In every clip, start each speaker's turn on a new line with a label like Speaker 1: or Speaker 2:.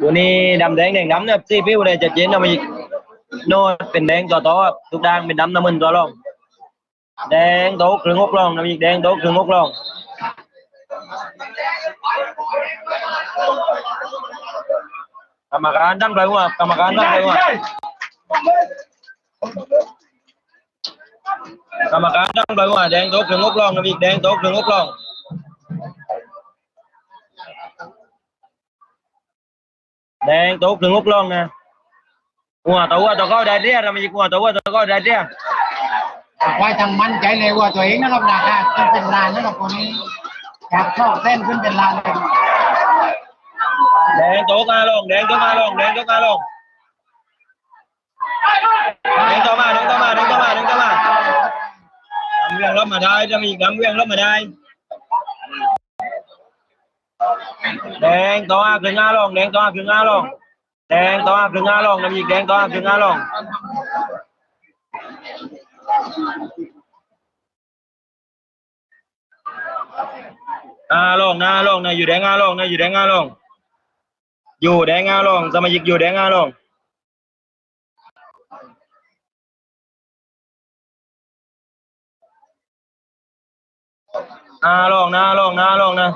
Speaker 1: ตัวนี้ดำแดงแดงดำเนี่ยซีพิวเลยจะเจนนะมีโน่นเป็นแดงต่อต่อครับทุกด่างเป็นดำน้ำมันตัวรอง แดงโต๊ะครึ่งหกลองนะมีแดงโต๊ะครึ่งหกลองกรรมการตั้งใจว่ากรรมการตั้งใจว่ากรรมการตั้งใจว่าแดงโต๊ะครึ่งหกลองนะมีแดงโต๊ะครึ่งหกลอง แดงโต๊ะครึ่งหกลอง Đen tốt đừng út luôn nè. Qua tụ qua tụ coi đại ria à, rồi mày qua tụ qua tụ có
Speaker 2: đại ria. À? À, quay thằng manh chạy lẹ qua tụi nó làm đà ha, trên tiền là nó là con đi. Cạp sọ sen trên tiền là này. Đen tốt a luôn, đen tốt a luôn, đen tốt a luôn. Đen tốt mà, đen tốt mà, đen tốt mà, đen tốt mà. Đâm quyền lắm mà đây, đâm quyền lắm mà đây đen, to à, cứng
Speaker 1: à a lon đen, to à, cứng a lon đen, to cứng a lon làm gì? Đen, to cứng a lon a lon a lon này, dù đen a lon này, dù đen a lon dù đen a lon sao mà dịch đen a lon a lon a lon a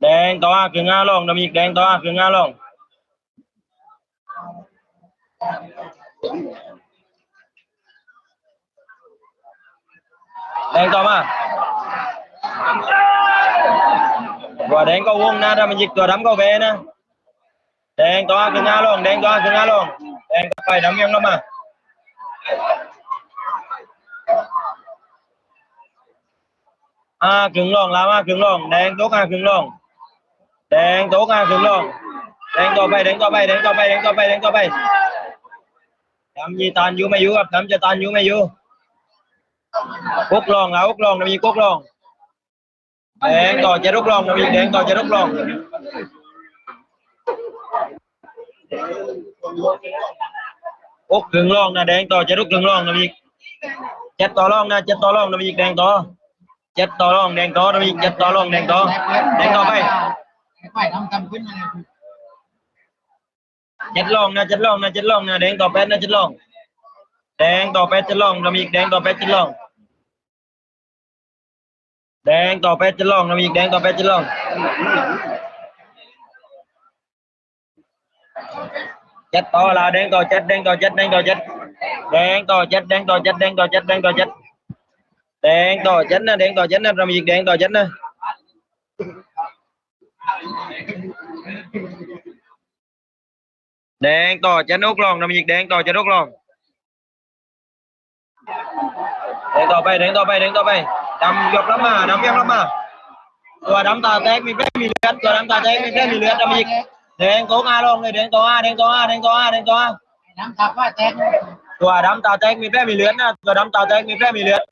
Speaker 1: đen to cường a luôn đồng nhiệt đen to cường a luôn đen to mà. Và có quân na ra mình dịch đấm câu về nè. Đen to cường a luôn đen to cường a luôn đen có đấm em lắm mà. À cứng lòn làm à cứng lòn đen tốt à cứng lòn แดงโต๊ะงานถึงลงแดงต่อไปแดงต่อไปแดงต่อไปแดงต่อไปแดงต่อไปน้ำยีตานยูไม่ยูครับน้ำจะตานยูไม่ยูกุกลองแล้วกุกลองมีกุกลองแดงต่อจะรุกลองมีแดงต่อจะรุกลองกุกถึงลองนะแดงต่อจะรุกถึงลองมีเจ็ดต่อลองนะเจ็ดต่อลองมีแดงต่อเจ็ดต่อลองแดงต่อมีเจ็ดต่อลองแดงต่อแดงต่อไป chất lon nè chất lon nè chất lon nè, đen tò pet nè chất lon đen tò pet chất lon làm việc đen tò pet chất lon đen tò pet, chết lon làm việc đen tò pet chất lon chất to là đen tò chất đen tò chất đen tò chất đen tò chất đen tò chất đen tò chất đen tò chết. Đen tò chất nè, đen tò chết nè, làm việc đen tò chất nè. đen to cho nó lòng nằm nhiệt đen to cho nó lòng đen to bay đen to bay đen to bay. Đâm dọc lắm mà đâm dọc lắm mà. Rồi đâm ta té mi phép mi luyện. Rồi đâm ta té mi phép mi luyện nằm nhiệt đen cố a luôn người đen to a đen to a đen to a đen to. A
Speaker 2: đâm ta quá
Speaker 1: té rồi đâm ta té mi phép mi luyện rồi đâm ta té mi phép mi luyện.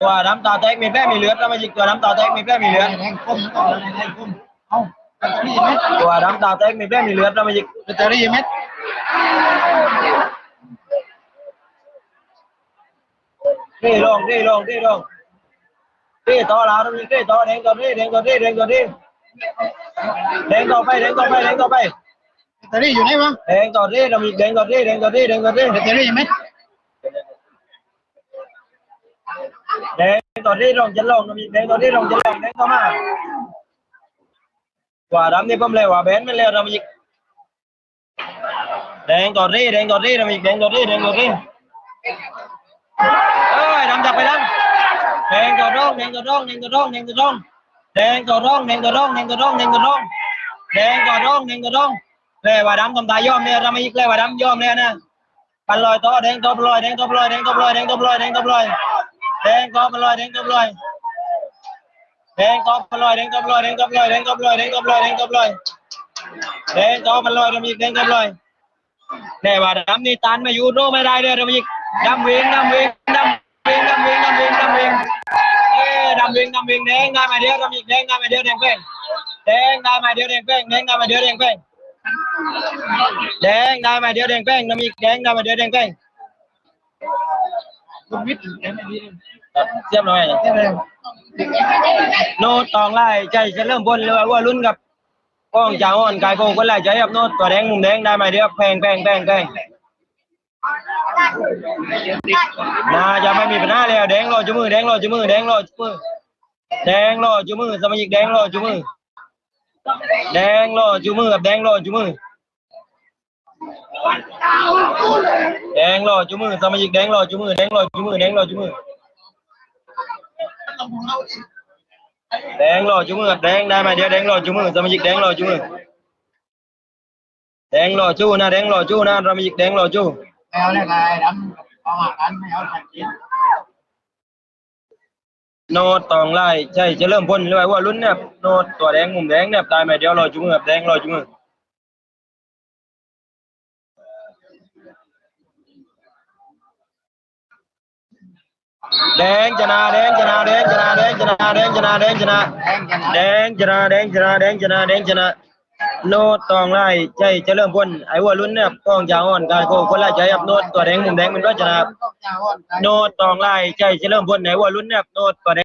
Speaker 1: Rồi đâm ta té mi phép mi luyện nằm nhiệt rồi đâm ta té mi phép mi luyện. Không. ตัวดำตาแตกมีแป้มีเลือดแล้วมาจิกตัวดำตาแตกมีแป้มีเลือด
Speaker 2: แรงก้มก็แรงก้มเอาแบตเตอรี่เม็ด
Speaker 1: ตัวดำตาแตกมีแป้มีเลือดแล้วมาจิก
Speaker 2: แบตเตอรี่เม็ด
Speaker 1: ที่ลงที่ลงที่ลงที่ต่อลาวมีที่ต่อแดงต่อที่แดงต่อที่แดงต่อที่แดงต่อไปแดงต่อไปแดงต่อไป
Speaker 2: แบตเตอรี่อยู่ไหนวะ
Speaker 1: แดงต่อที่เรามีแดงต่อที่แดงต่อที่แดงต่อที่
Speaker 2: แบตเตอรี่เม็ด
Speaker 1: แดงต่อที่ลงจะลงเรามีแดงต่อที่ลงจะลงแดงต่อมา ว่าดำนี่ผมเลยว่าเบนไม่เลยเรามีแดงต่อที่แดงต่อที่เรามีแดงต่อที่แดงต่อที่เอ้ยดำจับไปดำแดงตัวร่องแดงตัวร่องแดงตัวร่องแดงตัวร่องแดงตัวร่องแดงตัวร่องแดงตัวร่องแดงตัวร่องแดงตัวร่องแดงตัวร่องเลยว่าดำทำตายยอมเนี่ยเราไม่ยิกเลยว่าดำยอมเนี่ยนะปันลอยตัวแดงตัวปลอยแดงตัวปลอยแดงตัวปลอยแดงตัวปลอยแดงตัวปลอยแดงตัวปลอยแดงตัวปลอย แดงตัวปลอยแดงตัวปลอยแดงตัวปลอยแดงตัวปลอยแดงตัวปลอยแดงตัวปลอยแดงตัวปลอยเราม่ยิกแดงตัวปลอยเนี่ยว่าดำนี่ตันไม่อยู่โน้ไม่ได้เลยเราม่ยิกดำวิงดำวิงดำวิงดำวิงดำวิงดำวิงเอ้ดำวิงดำวิงแดงได้มาเดียวดำอีกแดงได้มาเดียวแดงเป้งแดงได้มาเดียวแดงเป้งแดงได้มาเดียวแดงเป้งแดงได้มาเดียวแดงเป้งดำอีกแดงได้มาเดียวแดงเป้ง
Speaker 2: คุณวิทย์เห็นไหมดี
Speaker 1: ครับเรียบร้อย
Speaker 2: เห็นไหม
Speaker 1: โน้ตตองไล่ใจจะเริ่มบนเลยว่ารุ่นกับกล้องจ่าอ่อนกายโกงคนไล่ใจครับโน้ตตัวแดงมุมแดงได้ไหมเดี๋ยวแพงแพงแพงแพงน่าจะไม่มีปัญหาแล้วแดงรอจุมือแดงรอจุมือแดงรอจุมือแดงรอจุมือสมาชิกแดงรอจุมือแดงรอจุมือกับแดงรอจุมือ แดงรอจุมือสมาชิกแดงรอจุมือแดงรอจุมือแดงรอจุมือแดงรอจุมือแดงได้ไหมเดี๋ยวแดงรอจุมือสมาชิกแดงรอจุมือแดงรอจู้นะแดงรอจู้นะสมาชิกแดงรอจู้
Speaker 2: เอาเลยไงดำเอามากันไม่เอาสักที
Speaker 1: โนตตองไล่ใช่จะเริ่มพ่นเลยว่ารุ่นเนี่ยโนตตัวแดงมุมแดงเนี่ยได้ไหมเดี๋ยวรอจุมือแดงรอจุมือ แดงชนะแดงชนะแดงชนะแดงชนะแดงชนะแดงชนะ
Speaker 2: แดงกันนะ
Speaker 1: แดงชนะแดงชนะแดงชนะแดงชนะโนตตองไล่ใจจะเริ่มพ่นไอ้วัวรุ่นเนี่ยกองยาวอ่อนการโกคนไล่ใจครับโนดตัวแดงมุมแดงมันก็ชนะโนตตองไล่ใจจะเริ่มพ่นไอ้วัวรุ่นเนี่ยโนตตัวแดง